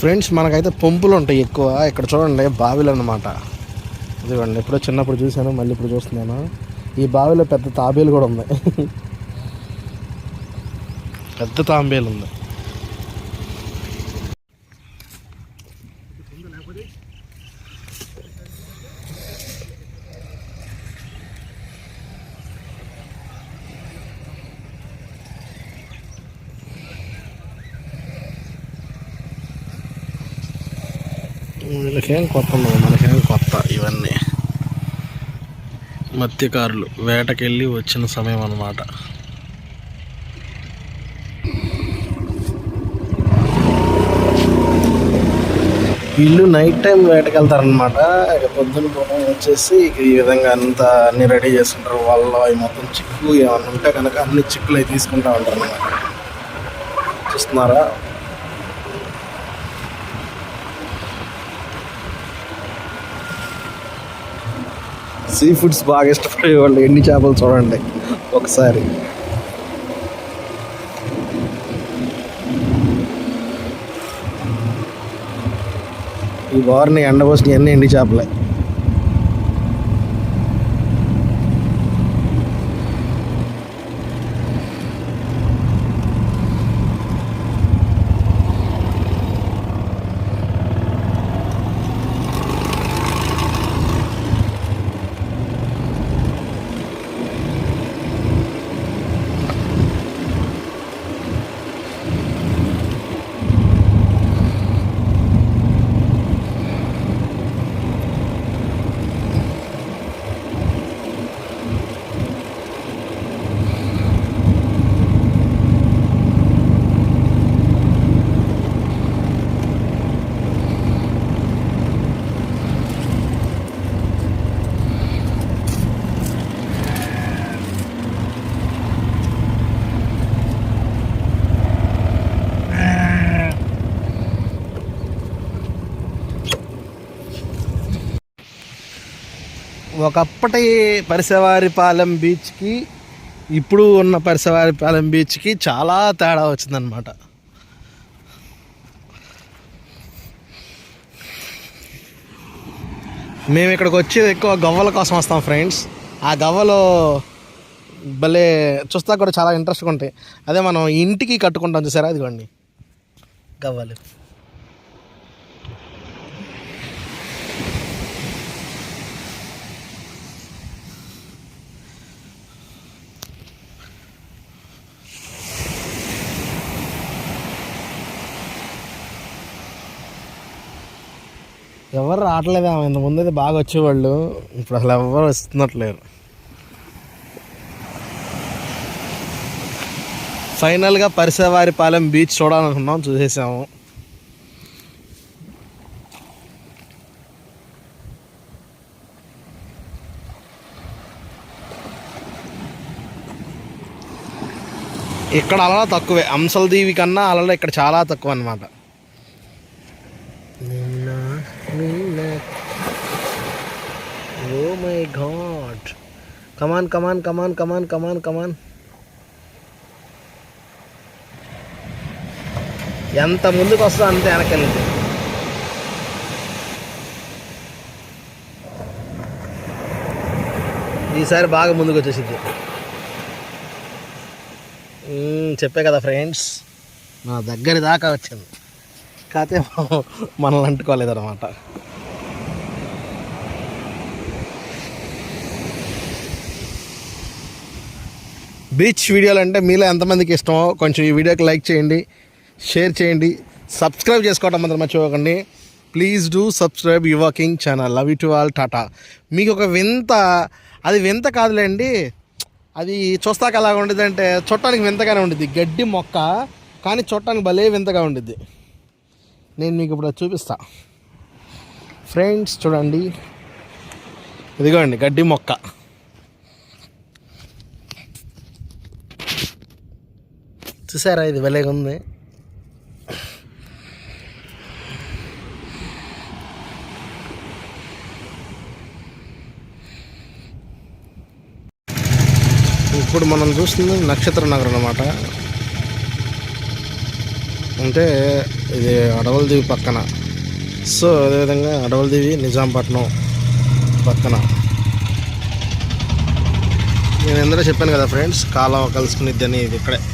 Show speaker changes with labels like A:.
A: friends మనకైతే పంపులు ఉంటాయి ఎక్కువ ఇక్కడ చూడండి బావిలు అనమాట చూడండి ఎప్పుడో చిన్నప్పుడు చూశాను మళ్ళీ ఇప్పుడు చూస్తున్నాను ఈ బావిలో పెద్ద తాబేలు కూడా ఉంది పెద్ద తాంబేలు ఉంది వీళ్ళకేం కొత్త ఉండవు మనకేం కొత్త ఇవన్నీ మత్స్యకారులు వేటకెళ్ళి వచ్చిన సమయం అన్నమాట వీళ్ళు నైట్ టైం వేటకి వెళ్తారనమాట ఇక పొద్దున్న పూట వచ్చేసి ఇక ఈ విధంగా అంతా అన్ని రెడీ చేసుకుంటారు వాళ్ళ అవి మొత్తం చిక్కులు ఏమన్నా ఉంటే కనుక అన్ని చిక్కులు అవి తీసుకుంటూ ఉంటారు చూస్తున్నారా సీ ఫుడ్స్ బాగా ఇష్టపడే వాళ్ళు ఎన్ని చేపలు చూడండి ఒకసారి ఈ వారిని ఎండబోసిన ఎన్ని ఎండి చేపలే ఒకప్పటి పరిసవారిపాలెం బీచ్కి ఇప్పుడు ఉన్న పరిసవారిపాలెం బీచ్కి చాలా తేడా వచ్చిందనమాట మేము ఇక్కడికి వచ్చేది ఎక్కువ గవ్వల కోసం వస్తాం ఫ్రెండ్స్ ఆ గవ్వలో భలే చూస్తా కూడా చాలా ఇంట్రెస్ట్గా ఉంటాయి అదే మనం ఇంటికి కట్టుకుంటాం చూసారా కొన్ని గవ్వలు ఎవరు రావట్లేదు ఆమె ఇంత ముందు అయితే బాగా వచ్చేవాళ్ళు ఇప్పుడు అసలు ఎవరు వస్తున్నట్లేరు ఫైనల్గా పరిసవారిపాలెం బీచ్ చూడాలనుకున్నాం చూసేసాము ఇక్కడ అలలు తక్కువే దీవి కన్నా అలలు ఇక్కడ చాలా తక్కువ అనమాట మిన్నత్ my god come on come on come on come on come on come on ఎంత ముందుకు వస్తా అంతే వెనకెళ్ళింది ఈసారి బాగా ముందుకు వచ్చేసింది చెప్పే కదా ఫ్రెండ్స్ నా దగ్గర దాకా వచ్చింది కాకపోతే మనల్ని అనమాట బీచ్ వీడియోలు అంటే మీలో ఎంతమందికి ఇష్టమో కొంచెం ఈ వీడియోకి లైక్ చేయండి షేర్ చేయండి సబ్స్క్రైబ్ చేసుకోవటం మాత్రం మర్చిపోకండి please do subscribe your king channel love you to all tata మీకు ఒక వింత అది వింత కాదులేండి అది చూస్తాక ఎలాగ ఉండేది అంటే చూడటానికి వింతగానే ఉండిద్ది గడ్డి మొక్క కానీ చూడటానికి భలే వింతగా ఉండిద్ది నేను మీకు ఇప్పుడు చూపిస్తా ఫ్రెండ్స్ చూడండి ఇదిగోండి గడ్డి మొక్క చూసారా ఇది వెలగ ఉంది ఇప్పుడు మనం చూస్తుంది నక్షత్ర నగరం అనమాట అంటే ఇది దీవి పక్కన సో అదేవిధంగా దీవి నిజాంపట్నం పక్కన నేను ఎందరో చెప్పాను కదా ఫ్రెండ్స్ కాలం కలుసుకునిద్దని ఇది ఇక్కడే